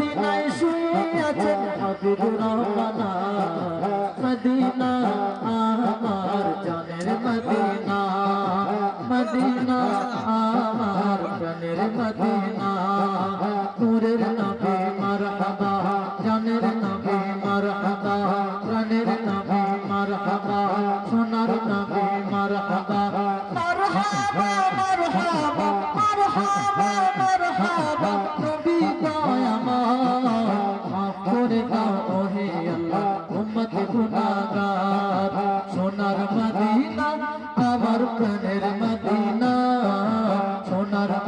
মদিনায় শুয়ে আছেন হাবিবুর রহমানা। মদিনা, আমার জানের মদিনা। মদিনা, আমার প্রাণের মদিনা। নূরের নবী মারহাবা, জানের নবী মারহাবা প্রাণের নবী মারহাবা, সোনার নবী মারহাবা। মারহাবা মারহাবা মারহাবা মারহাবা।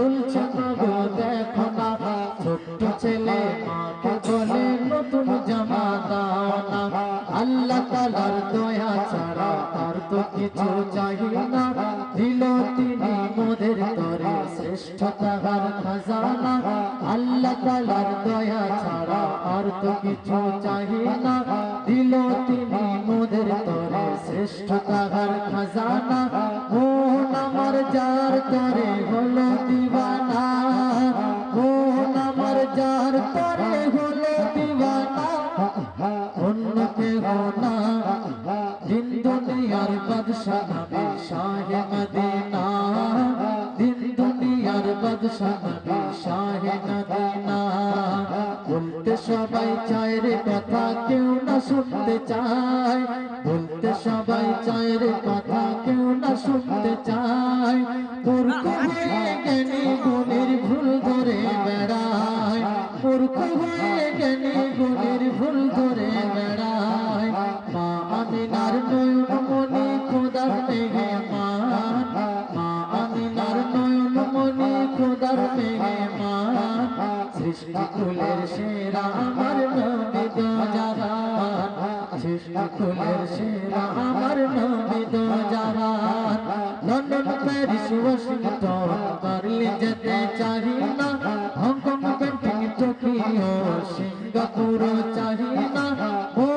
তুলছে মগ দেখো না ছোট্ট ছেলে বলে নতুন জামা না। আল্লাহ তালার দয়া ছাড়া আর তো কিছু চাই না। দিল তিনি মোদের তরে শ্রেষ্ঠ তাহার খাজানা। আল্লাহ তালার দয়া ছাড়া আর তো কিছু চাই না। দিল তিনি মোদের তরে শ্রেষ্ঠ তাহার খাজানা। তরে হলো দিবানা। মন আমার যার তরে হলো দিবানা। অন্য দিন দুনিয়ার বাদশাহ শাহে মদিনা। দিন দুনিয়ার বাদশাহ শাহে মদিনা। বলতে সবাই চায় রে কথা, কেউ না শুনতে চায়। সবাই চায় রে কথা, কেউ না শুনতে চায়। মূর্খ হয়ে জ্ঞানী গুণের ভুল ধরে বেড়ায়। মূর্খ হয়ে জ্ঞানী কুলের সেরা আমার নবী দো জারান লন্ডন প্যারিস ওয়াশিংটন বার্লিন যেতে চাহি না। হংকং বেন্টিং টোকিও সিঙ্গাপুর চাহি না। ও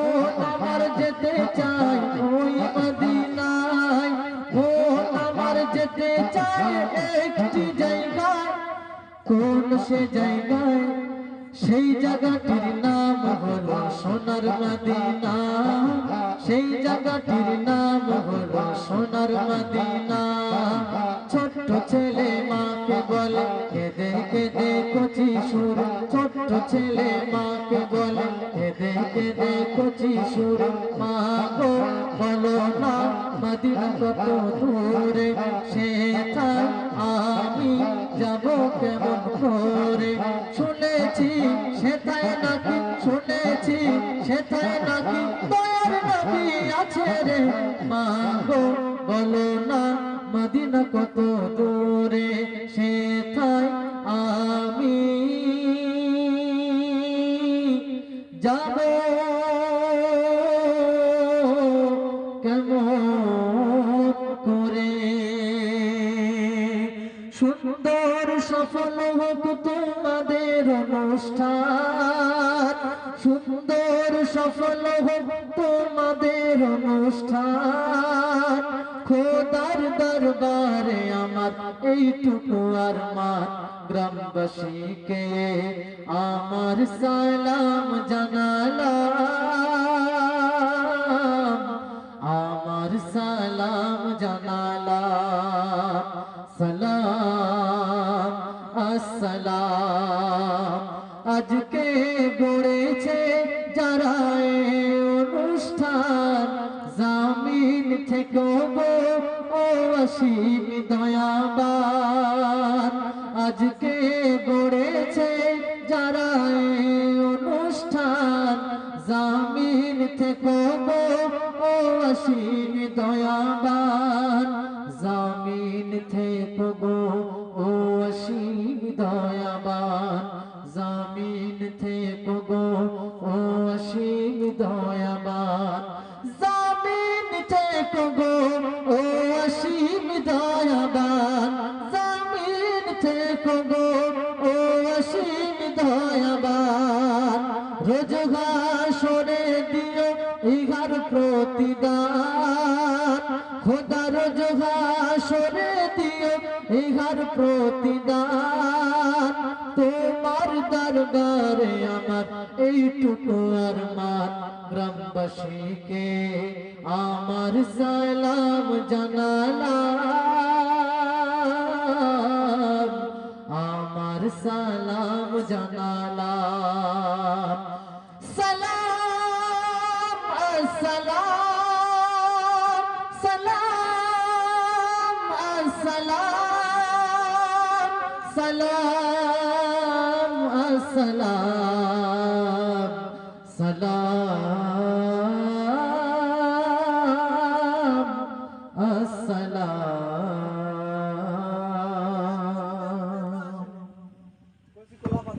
আমার যেতে চাই ওই মদিনায়। ও আমার সেই জায়গাটির নাম হলো সোনার মদিনা সেই জায়গাটির নাম হলো সোনার মদিনা। ছোট্ট ছেলে মাকে বলে কেঁদে কেঁদে কচি সুর। ছোট্ট ছেলে মাকে বলে কেঁদে কেঁদে কচি সুর। মা গো, বলো না, মদিনা কত দূরে? সেথায় আমি যাব কেমন করে? শুনেছি সেথায় নাকি মা বলো না মদিনা কত দূরে সেথায় আমি যাব সফল হোক তোমাদের অনুষ্ঠান। সুন্দর সফল হোক তোমাদের অনুষ্ঠান। খোদার দরবারে আমার এইটুকু আর মান গ্রামবাসীকে। আমার সালাম জানালাম। আজকে গড়েছে যারা অনুষ্ঠান, জামিন থেকে গো ও অসীম দয়াবান। আজকে গড়েছে যারা অনুষ্ঠান, জামিন থেকে গো ও অসীম দয়াবান। গো ও অসীম দয়াবান জামিন থেকে গো। প্রতিদান। খোদা রোজগার সরে দিও ইহার প্রতিদান। তোমার দরবারে আমার এইটুকু আর মান গ্রামবাসীকে আমার সালাম জানালাম। আমার সালাম জানালাম। السلام السلام